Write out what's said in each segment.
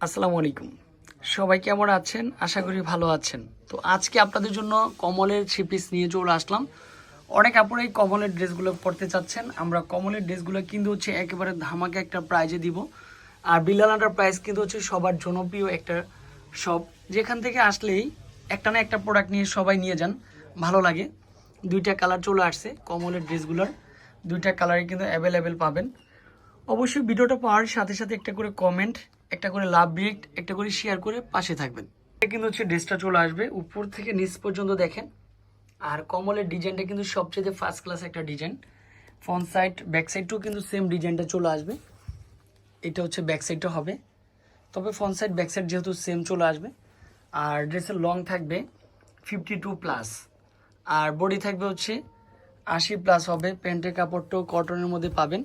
আসসালামু আলাইকুম। সবাই কেমন আছেন? আশা করি ভালো আছেন। তো আজকে আপনাদের জন্য কমলের থ্রি পিস নিয়ে চলে আসলাম। অনেক আপুরাই কমলের ড্রেসগুলো পরতে চাচ্ছেন। আমরা কমলের ড্রেসগুলো কিন্তু হচ্ছে একেবারে ধামাকে একটা প্রাইজে দিব। আর বিলালাটার প্রাইস কিন্তু হচ্ছে সবার জনপ্রিয় একটা শপ যেখান থেকে আসলেই একটা না একটা প্রোডাক্ট নিয়ে সবাই নিয়ে যান। ভালো লাগে। দুইটা কালার চলে আসছে কমলের ড্রেসগুলোর। দুইটা কালারে কিন্তু অ্যাভেলেবেল পাবেন। অবশ্যই ভিডিওটা পাওয়ার সাথে সাথে একটা করে কমেন্ট একটা করে লাভ রিয়েক্ট একটা করে শেয়ার করে পাশে থাকবেন। এটা কিন্তু হচ্ছে ড্রেসটা চলে আসবে। উপর থেকে নিচ পর্যন্ত দেখেন। আর কমলের ডিজাইনটা কিন্তু সবচেয়ে ফার্স্ট ক্লাস একটা ডিজাইন ফ্রন্ট সাইড ব্যাক সাইডটাও কিন্তু সেম ডিজাইনটা চলে আসবে। এটা হচ্ছে ব্যাক সাইডটা হবে। তবে ফ্রন্ট সাইড ব্যাক সাইড যেহেতু সেম চলে আসবে। আর ড্রেসের লং থাকবে ফিফটি টু প্লাস আর বডি থাকবে হচ্ছে আশি প্লাস হবে। প্যান্টের কাপড়টাও কটনের মধ্যে পাবেন।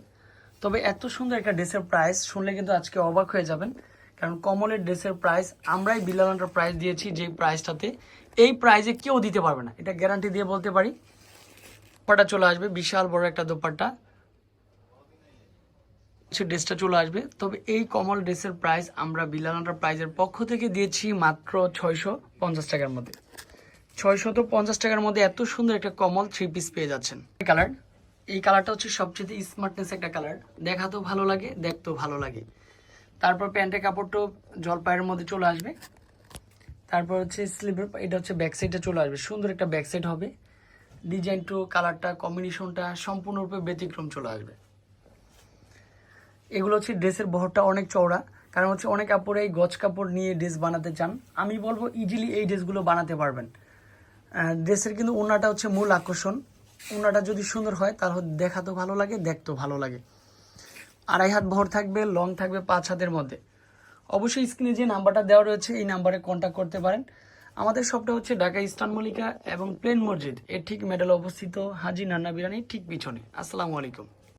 তবে এত সুন্দর একটা ড্রেসের প্রাইস শুনলে কিন্তু আজকে অবাক হয়ে যাবেন। কারণ কমলের ড্রেসের প্রাইস আমরাই বিলালান্টার প্রাইস দিয়েছি যে প্রাইসটাতে এই প্রাইসে কেউ দিতে পারবে না। এটা গ্যারান্টি দিয়ে বলতে পারি। দোপাট্টা চলে আসবে, বিশাল বড় একটা দোপাট্টা। হচ্ছে ড্রেসটা চলে আসবে। তবে এই কমল ড্রেসের প্রাইস আমরা বিলালান্টার প্রাইজের পক্ষ থেকে দিয়েছি মাত্র ছয়শো পঞ্চাশ টাকার মধ্যে। ছয়শত পঞ্চাশ টাকার মধ্যে এত সুন্দর একটা কমল থ্রি পিস পেয়ে যাচ্ছেন। কালার এই কালারটা হচ্ছে সবচেয়ে স্মার্টনেস একটা কালার দেখাতেও ভালো লাগে, দেখতেও ভালো লাগে। তারপর প্যান্টের কাপড়টাও জলপাইয়ের মধ্যে চলে আসবে। তারপর হচ্ছে স্লিভের এটা হচ্ছে ব্যাক সাইডটা চলে আসবে। সুন্দর একটা ব্যাক সাইড হবে। ডিজাইন টু কালারটা কম্বিনেশনটা সম্পূর্ণরূপে ব্যতিক্রম চলে আসবে। এগুলো হচ্ছে ড্রেসের বহরটা অনেক চওড়া। কারণ হচ্ছে অনেক কাপড়ে এই গজ কাপড় নিয়ে ড্রেস বানাতে চান। আমি বলব ইজিলি এই ড্রেসগুলো বানাতে পারবেন। ড্রেসের কিন্তু ওনাটা হচ্ছে মূল আকর্ষণ। ওনাটা যদি সুন্দর হয়, তাহলে দেখাতেও ভালো লাগে, দেখতেও ভালো লাগে। আড়াই হাত ভর থাকবে, লং থাকবে পাঁচ হাতের মধ্যে। অবশ্যই স্ক্রিনে যে নাম্বারটা দেওয়া রয়েছে, এই নাম্বারে কন্ট্যাক্ট করতে পারেন। আমাদের শপটা হচ্ছে ঢাকা ইস্টার্ন মল্লিকা এবং প্লেন মসজিদ। এর ঠিক মেডেল অবস্থিত হাজি নান্না বিরানি ঠিক পিছনে। আসসালামু আলাইকুম।